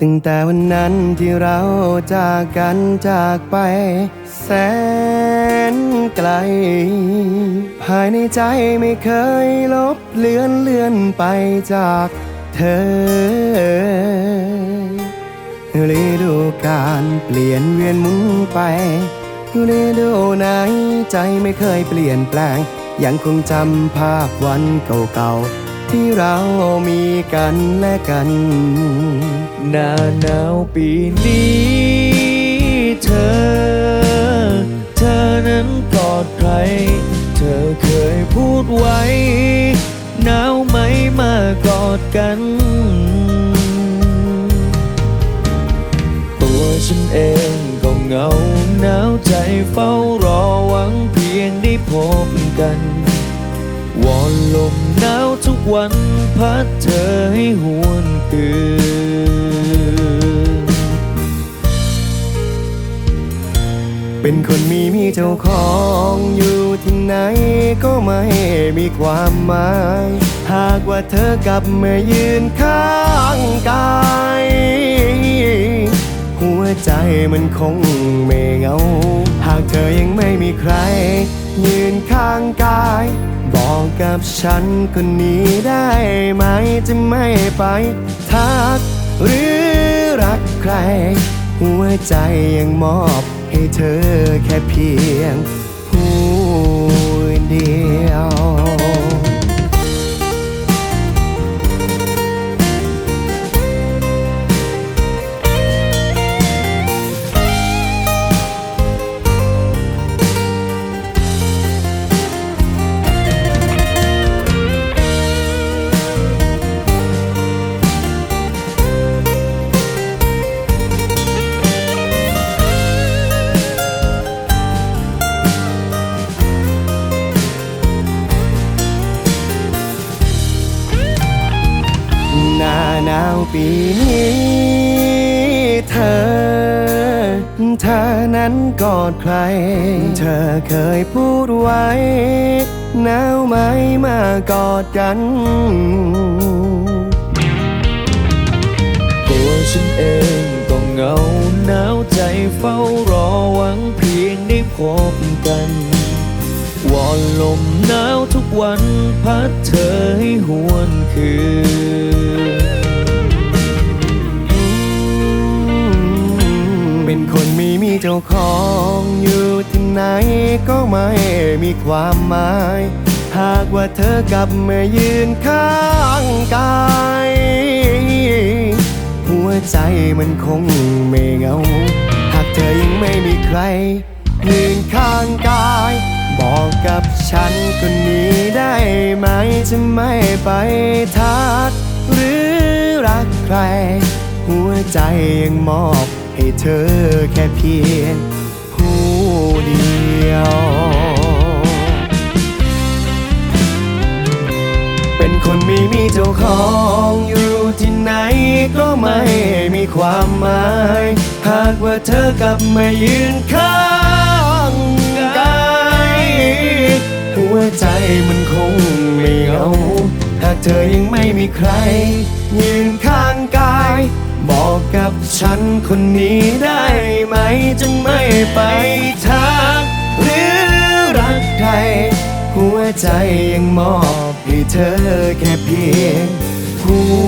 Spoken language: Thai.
ตั้งแต่วันนั้นที่เราจากกันจากไป แสนไกล ภายในใจไม่เคยลบเลือนเลือนไปจากเธอฤดูการเปลี่ยนเวียนหมุนไปฤดูไหนใจไม่เคยเปลี่ยนแปลง ยังคงจำภาพวันเก่าๆ ที่เรามีกันและกัน หน้าหนาวปีนี้ เธอ เธอนั้นกอดใครเธอเคยพูดไว้ หนาวไหมมากอดกัน ตัวฉันเองก็เหงาหนาวใจเฝ้ารอหวังเพียงได้พบกันวอนลม หนาวทุกวันพัดเธอให้หวนคืน เป็นคนมีมีเจ้าของอยู่ที่ไหนก็ไม่มีความหมาย หากว่าเธอกลับมายืนข้างกายหัวใจมันคงไม่เหงา หากเธอยังไม่มีใคร ยืนข้างกาย กับฉันคนนี้ได้ไหมจะไม่ไปทัก หรือรักใคร หัวใจยังมอบให้เธอแค่เพียงผู้เดียวาวปีนี้ เธอ เธอนั้นกอดใคร เธอเคยพูดไว้หนาวไหมมากอดกันตัวฉันเองก็เหงาหนาวใจเฝ้ารอหวังเพียงได้พบกันวอนลมหนาวทุกวันพัดเธอให้หวนคืน องอยู่ที่ไหนก็ไม่มีความหมาย หากว่าเธอกลับมายืนข้างกายหัวใจมันคงไม่เหงา หากเธอยังไม่มีใคร ยืนข้างกาย บอกกับฉันคนนี้ได้ไหมจะไม่ไปทักหรือรักใคร หัวใจยังมอบให้เธอแค่เพียง เดียว เป็นคนไม่มีเจ้าของอยู่ที่ไหนก็ไม่มีความหมาย หากว่าเธอกลับมายืนข้างกายหัวใจมันคงไม่เหงาหากเธอยังไม่มีใคร ยืนข้างกายบอกกับฉันคนนี้ได้ไหมจะไม่ไป ใจยังมอบให้เธอแค่เพียงผู้